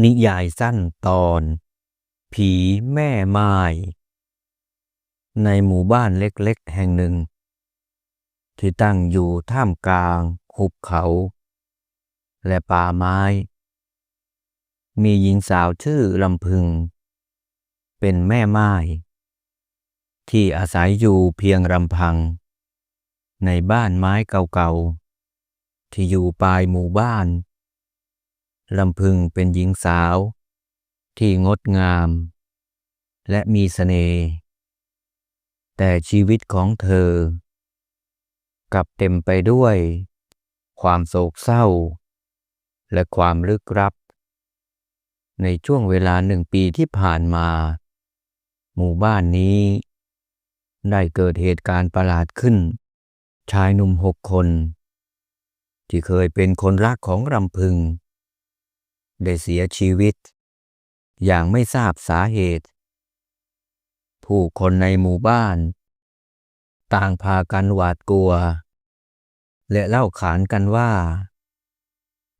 นิยายสั้นตอน ผีแม่ไม้ในหมู่บ้านเล็กๆ แห่งหนึ่ง ที่ตั้งอยู่ท่ามกลางหุบเขา และป่าไม้ มีหญิงสาวชื่อลำพึง เป็นแม่ไม้ที่อาศัยอยู่เพียงลำพัง ในบ้านไม้เก่าๆ ที่อยู่ปลายหมู่บ้าน ลำพึงเป็นหญิงสาว ที่งดงาม และมีเสน่ห์แต่ชีวิตของเธอ กลับเต็มไปด้วย ความโศกเศร้า และความลึกลับ ในช่วงเวลาหนึ่งปีที่ผ่านมา หมู่บ้านนี้ ได้เกิดเหตุการณ์ประหลาดขึ้น ชายหนุ่มหกคน ที่เคยเป็นคนรักของรำพึง ได้เสียชีวิต อย่างไม่ทราบสาเหตุ ผู้คนในหมู่บ้าน ต่างพากันหวาดกลัว และเล่าขานกันว่า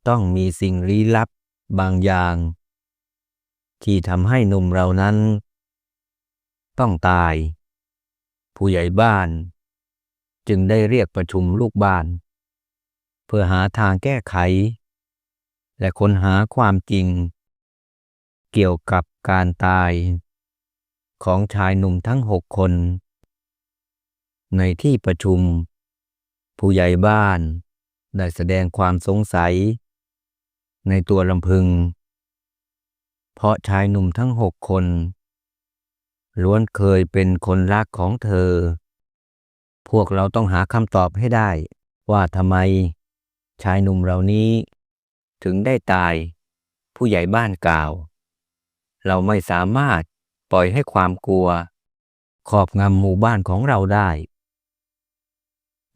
ต้องมีสิ่งลี้ลับบางอย่าง ที่ทำให้หนุ่มเรานั้น ต้องตาย ผู้ใหญ่บ้าน จึงได้เรียกประชุมลูกบ้าน เพื่อหาทางแก้ไข และค้นหาความจริง เกี่ยวกับการตาย ของชายหนุ่มทั้งหกคน ในที่ประชุม ผู้ใหญ่บ้านได้แสดงความสงสัย ในตัวลำพึง เพราะชายหนุ่มทั้งหกคน ล้วนเคยเป็นคนรักของเธอ พวกเราต้องหาคำตอบให้ได้ ว่าทำไม ชายหนุ่มเหล่านี้ ถึงได้ตาย ผู้ใหญ่บ้านกล่าว เราไม่สามารถปล่อยให้ความกลัวครอบงำหมู่บ้านของเราได้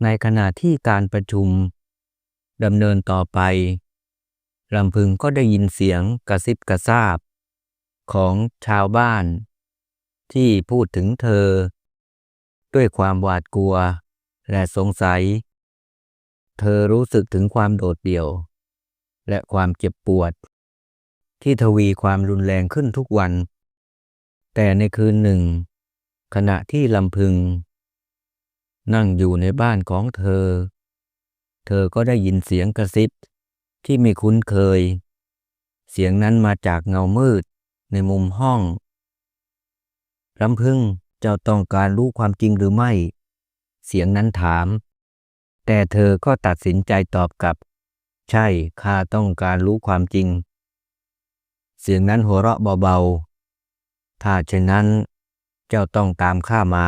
ในขณะที่การประชุมดำเนินต่อไปลำพึงก็ได้ยินเสียงกระซิบกระซาบ ของชาวบ้าน ที่พูดถึงเธอ ด้วยความหวาดกลัวและสงสัย เธอรู้สึกถึงความโดดเดี่ยว และความเจ็บปวด ที่ทวีความรุนแรงขึ้นทุกวัน แต่ในคืนหนึ่ง ขณะที่ลำพึง นั่งอยู่ในบ้านของเธอ เธอก็ได้ยินเสียงกระซิบที่ไม่คุ้นเคย เสียงนั้นมาจากเงามืดในมุมห้องลำพึงเจ้าต้องการรู้ความจริงหรือไม่ เสียงนั้นถาม แต่เธอก็ตัดสินใจตอบกลับ ใช่ข้าต้องการรู้ความจริง เสียงนั้นหัวเราะเบาๆ ถ้าเช่นนั้นเจ้าต้องตามข้ามา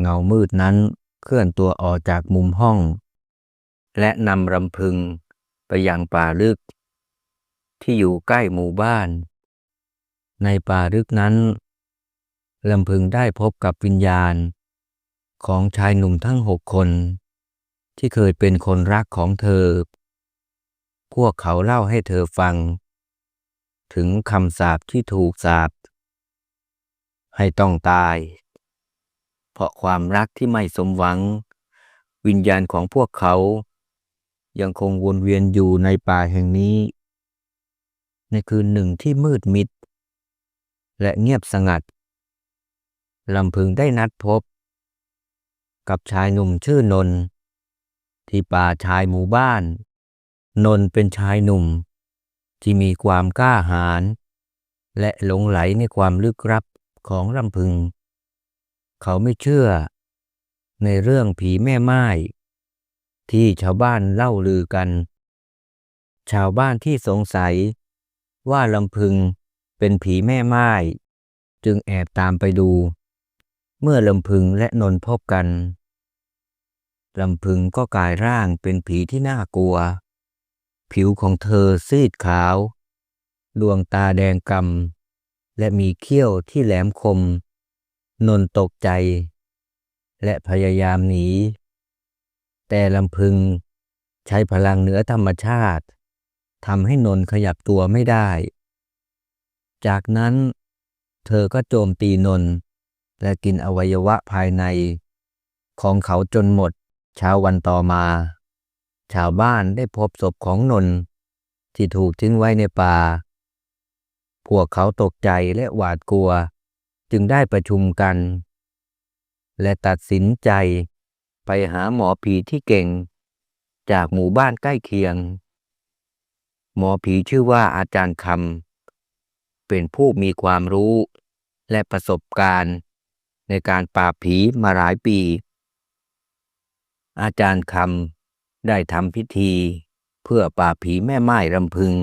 เงามืดนั้นเคลื่อนตัวออกจากมุมห้อง และนำรำพึงไปยังป่าลึก ที่อยู่ใกล้หมู่บ้าน ในป่าลึกนั้นลำพึงได้พบกับวิญญาณ ของชายหนุ่มทั้งหกคน ที่เคยเป็นคนรักของเธอ พวกเขาเล่าให้เธอฟัง ถึงคำสาปที่ถูกสาปให้ต้องตาย เพราะความรักที่ไม่สมหวัง วิญญาณของพวกเขา ยังคงวนเวียนอยู่ในป่าแห่งนี้ ในคืนหนึ่งที่มืดมิด และเงียบสงัดลำพึงได้นัดพบ กับชายหนุ่มชื่อนนท์ ที่ป่าชายหมู่บ้าน นนเป็นชายหนุ่ม ที่มีความกล้าหาญและหลงไหลในความลึกลับของลำพึง เขาไม่เชื่อ ในเรื่องผีแม่ไม้ที่ชาวบ้านเล่าลือกัน ชาวบ้านที่สงสัยว่าลำพึงเป็นผีแม่ไม้จึงแอบตามไปดู เมื่อลำพึงและนนพบกัน ลำพึงก็กลายร่างเป็นผีที่น่ากลัว ผิวของเธอซีดขาว ดวงตาแดงกำและมีเขี้ยวที่แหลมคม นนตกใจ และพยายามหนี แต่ลำพึงใช้พลังเหนือธรรมชาติทำให้นนขยับตัวไม่ได้ จากนั้น เธอก็โจมตีนนและกินอวัยวะภายใน ของเขาจนหมด เช้าวันต่อมา ชาวบ้านได้พบศพของนนทที่ถูกทิ้งไว้ในป่า พวกเขาตกใจและหวาดกลัว จึงได้ประชุมกัน และตัดสินใจไปหาหมอผีที่เก่ง จากหมู่บ้านใกล้เคียง หมอผีชื่อว่าอาจารย์คำเป็นผู้มีความรู้และประสบการณ์ในการปราบผีมาหลายปี อาจารย์คำได้ทำพิธี เพื่อปราบผีแม่ไม้รำพึง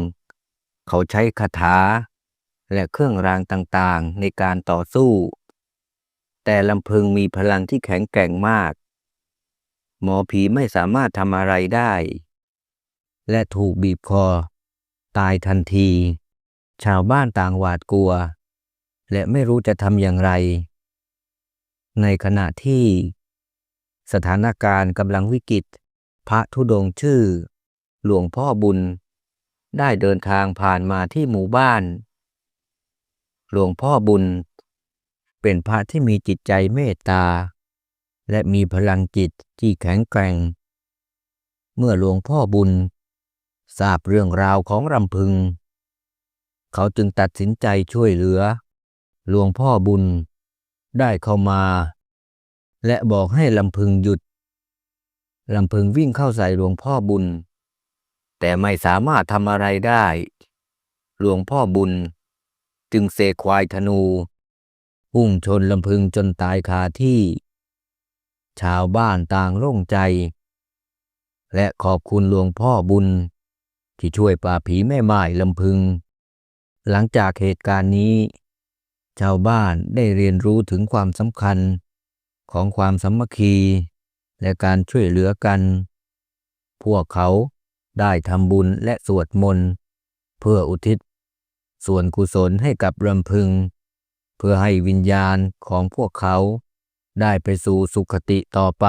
เขาใช้คาถา และเครื่องรางต่างๆในการต่อสู้ แต่ลำพึงมีพลังที่แข็งแกร่งมาก หมอผีไม่สามารถทำอะไรได้ และถูกบีบคอ ตายทันที ชาวบ้านต่างหวาดกลัว และไม่รู้จะทำอย่างไร ในขณะที่ สถานการณ์กำลังวิกฤต พระธุดงชื่อ หลวงพ่อบุญ ได้เดินทางผ่านมาที่หมู่บ้าน หลวงพ่อบุญ เป็นพระที่มีจิตใจเมตตา และมีพลังจิตที่แข็งแกร่ง เมื่อหลวงพ่อบุญ ทราบเรื่องราวของรำพึง เขาจึงตัดสินใจช่วยเหลือ หลวงพ่อบุญได้เข้ามา และบอกให้ลำพึงหยุด ลำพึงวิ่งเข้าใส่หลวงพ่อบุญ แต่ไม่สามารถทำอะไรได้ หลวงพ่อบุญ จึงเสกควายธนูพุ่งชนลำพึงจนตายคาที่ ชาวบ้านต่างโล่งใจ และขอบคุณหลวงพ่อบุญ ที่ช่วยป่าผีแม่ไม้ลำพึง หลังจากเหตุการณ์นี้ ชาวบ้านได้เรียนรู้ถึงความสำคัญ ของความสามัคคี และการช่วยเหลือกัน พวกเขาได้ทำบุญและสวดมนต์ เพื่ออุทิศ ส่วนกุศลให้กับรำพึง เพื่อให้วิญญาณของพวกเขาได้ไปสู่สุขติต่อไป